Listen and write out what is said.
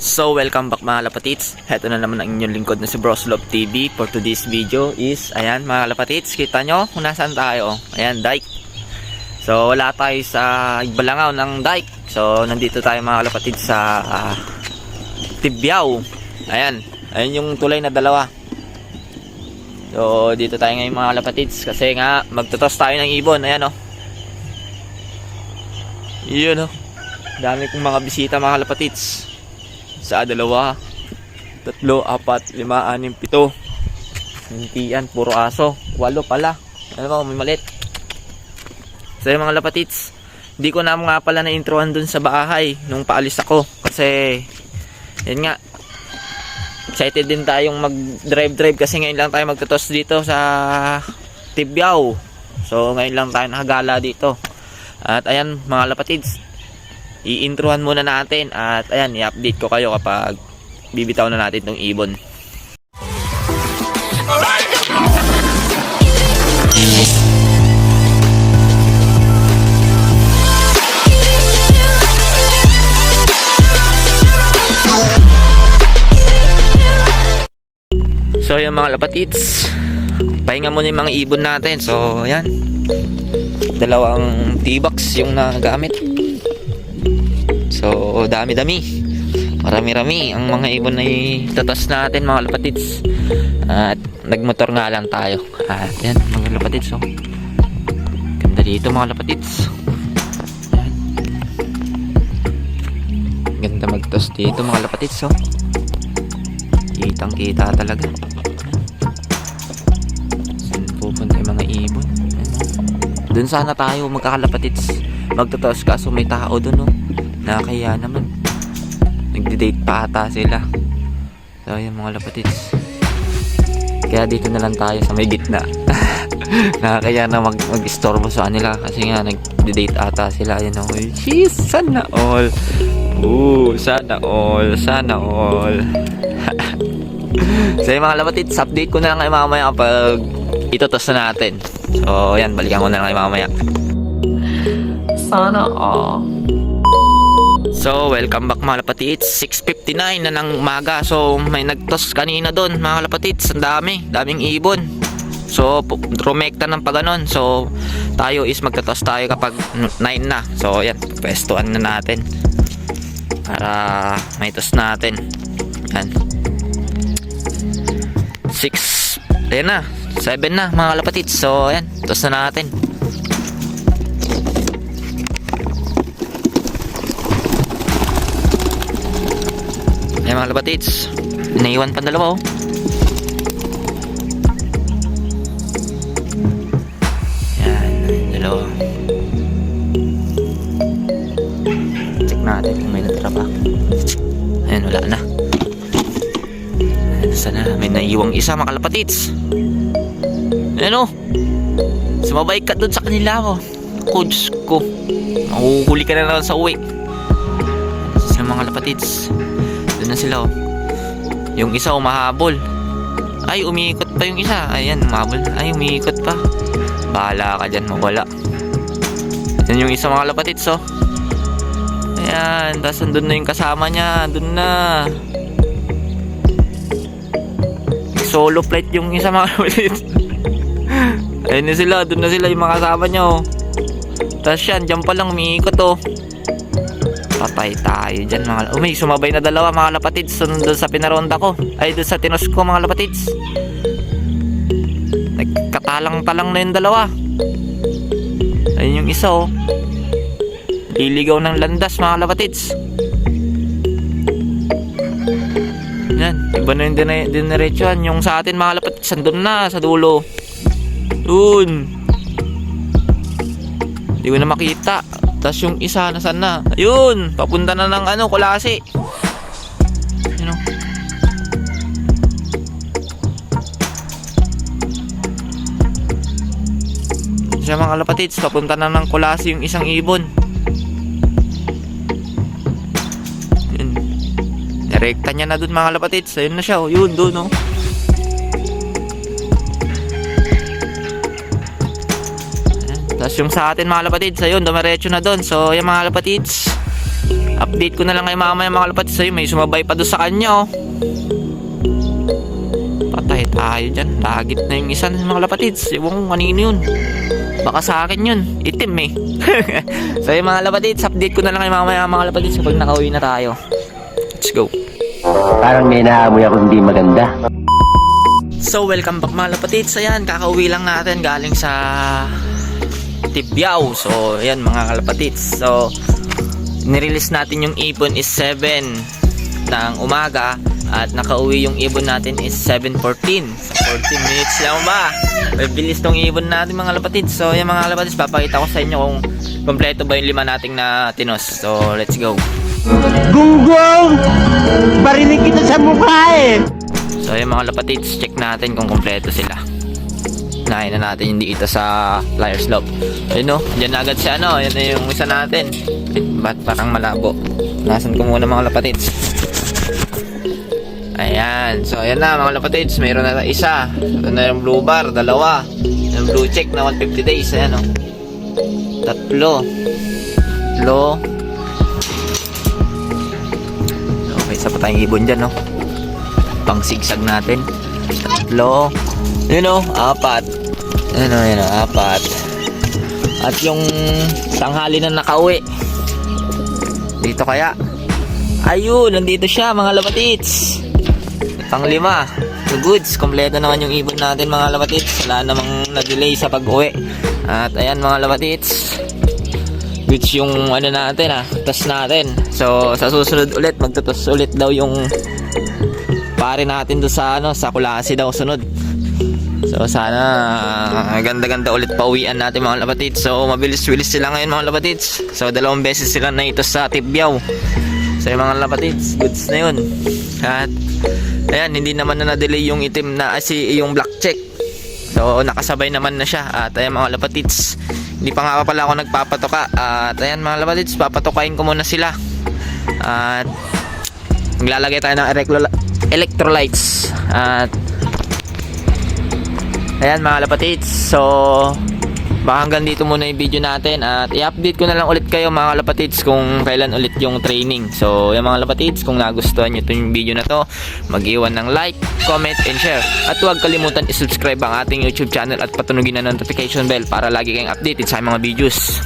So, welcome back mga lapatits. Heto na naman ang inyong lingkod na si Broslov TV. For today's video is, ayan mga lapatits, kita nyo kung nasaan tayo. Ayan, dike. So, wala tayo sa Balangaw ng dike. So, nandito tayo mga lapatits sa ah, Tibyaw. Ayan, ayan yung tulay na dalawa. So, dito tayo ngayon mga lapatits kasi nga magtutos tayo ng ibon. Ayan oh. Yun oh. Dami kong mga bisita mga lapatits. Sa dalawa, tatlo, apat, lima, anim, pito. Hindi yan, puro aso. Walo pala. Ano ba, may malit. So mga lapatits, hindi ko na nga pala na-introhan dun sa bahay nung paalis ako. Kasi, yun nga, excited din tayong mag-drive-drive kasi ngayon lang tayo magtutos dito sa Tibyaw. So ngayon lang tayo nakagala dito. At ayan mga lapatids, i-introhan muna natin at ayan, i-update ko kayo kapag bibitaw na natin tong ibon. So yung mga lapatits, pahinga muna yung mga ibon natin. So ayan, dalawang T-box yung nagamit. So dami-dami. Marami-rami ang mga ibon na itatas natin mga lapatits. At nagmotor nga lang tayo. At yan mga lapatits oh. Ganda dito mga lapatits. Yan. Ganda magtos dito mga lapatits oh. Kitang kita talaga. Saan pupunta yung mga ibon? Doon sana tayo magkakalapatits. Magtotos kaso may tao doon oh. Nakakaya naman. Nagde-date pa ata sila. So yung mga lapatits. Kaya dito na lang tayo sa may gitna. Nakakaya na mag mag-istorbo sa kanila kasi nga nagde-date ata sila. Yun oh. Jeez, sana all. Ooh, sana all. Sana all. so yung mga lapatits, update ko na lang kayo mamaya kapag itotos na natin. So yan, balikan ko na lang kayo mamaya. Sana all. So, welcome back mga lapatits. 6.59 na ng umaga. So, may nagtos kanina doon mga lapatits. Ang dami. Daming ibon. So, trumekta ng paganon. So, tayo is magtatos tayo kapag 9 na. So, yan. Pwestuhan na natin. Para may tos natin. Yan. 6. Ayan na. 7 na mga lapatits. So, yan. Tos na natin. Mga lapatits. Naiwan pa dalawa oh. Yan, dalawa. Check natin kung may natira pa. Ayan, wala na. Sana may naiwang isa mga kalapatits. Ayan oh. Sumabay ka dun sa kanila oh. Ako, Diyos ko. Mahuhuli ka na naman sa uwi. Sa mga kalapatits. Doon na sila oh. Yung isa umahabol. Ay, umiikot pa yung isa. Ayan, umahabol. Ay, umiikot pa. Bahala ka dyan, mawala. Yan yung isa mga lapatits oh. Ayan, tapos andun na yung kasama niya. Andun na. Solo flight yung isa mga lapatits. Ayun na sila, doon na sila yung mga kasama niya oh. Tapos yan, dyan pa lang umiikot oh. Patay tayo dyan mga Oh, may sumabay na dalawa mga lapatids. Doon doon sa pinaronda ko. Ay doon sa tinos ko mga lapatids. Nagkatalang-talang na yung dalawa. Ayun yung isa oh. Liligaw ng landas mga lapatids. Yan Iba na yung diniretsuhan Yung sa atin mga lapatids Andun na sa dulo. Doon Hindi ko na makita tapos yung isa, nasan na? Ayun! Papunta na ng ano, kulasi. Yun o. Siya mga lapatids, papunta na ng kulasi yung isang ibon. Yun. Direkta niya na dun mga lapatids. Ayun na siya, oh. yun, dun oh. Tapos yung sa atin mga lapatids, ayun, dumiretso na doon. So, yung mga lapatids, Update ko na lang kay mamaya mga kalapatids. Ayun, may sumabay pa doon sa kanya oh. Patay tayo dyan. Dagit na yung isa ng mga kalapatids. Ewan kanino yun. Baka sa akin yun. Itim eh. so yung mga kalapatids, update ko na lang kay mamaya mga kalapatids kapag nakauwi na tayo. Let's go. Parang may naamoy ako hindi maganda. So, welcome back mga lapatids. Ayan, kakauwi lang natin galing sa Tibyaw. So, ayan mga kalapatids. So, nirelease natin yung ibon is 7 ng umaga at nakauwi yung ibon natin is 7.14. So, 14 minutes lang ba? May bilis tong ibon natin mga kalapatids. So, ayan mga kalapatids, papakita ko sa inyo kung kompleto ba yung lima nating na tinos. So, let's go. Gunggong! Barinig kita sa mukha eh! So yung mga lapatids, check natin kung kompleto sila. Nahin na natin yung dito sa Flyers Loop. Ayun no, dyan na agad siya ano, yan na yung isa natin. Ba't parang malabo? Nasan ko muna mga lapatids. Ayan, so ayan na mga lapatids, mayroon na isa. Ito na yung blue bar, dalawa. Yung blue check na 150 days, ayan o. Tatlo. Tatlo. Okay, isa pa tayong ibon dyan no pang sigsag natin. Tatlo. Yun o, apat. Yun o, yun o, apat. At yung tanghali na nakauwi. Dito kaya. Ayun, nandito siya mga labatits. Panglima. So goods, kompleto naman yung ibon natin mga labatits. Wala namang na-delay sa pag-uwi. At ayan mga labatits. Which yung ano natin ah, tas natin. So sa susunod ulit, magtutos ulit daw yung pare natin do sa ano sa Kulasi daw sunod. So sana ah, ganda-ganda ulit pauwian natin mga lapatids. So mabilis-bilis sila ngayon mga lapatids. So dalawang beses sila na ito sa Tibyaw. So yung mga lapatids, goods na yun. At ayan, hindi naman na na-delay yung itim na ah, si yung black check. So nakasabay naman na siya. At ayan mga lapatids, hindi pa nga pala ako nagpapatoka. At ayan mga lapatids, papatokain ko muna sila. At maglalagay tayo ng electro- electrolytes at ayan mga lapatids so baka hanggang dito muna yung video natin. At i-update ko na lang ulit kayo mga lapatids kung kailan ulit yung training. So yung mga lapatids kung nagustuhan nyo itong video na to mag-iwan ng like, comment, and share. At huwag kalimutan i-subscribe ang ating youtube channel at patunugin na notification bell para lagi kayong updated sa mga videos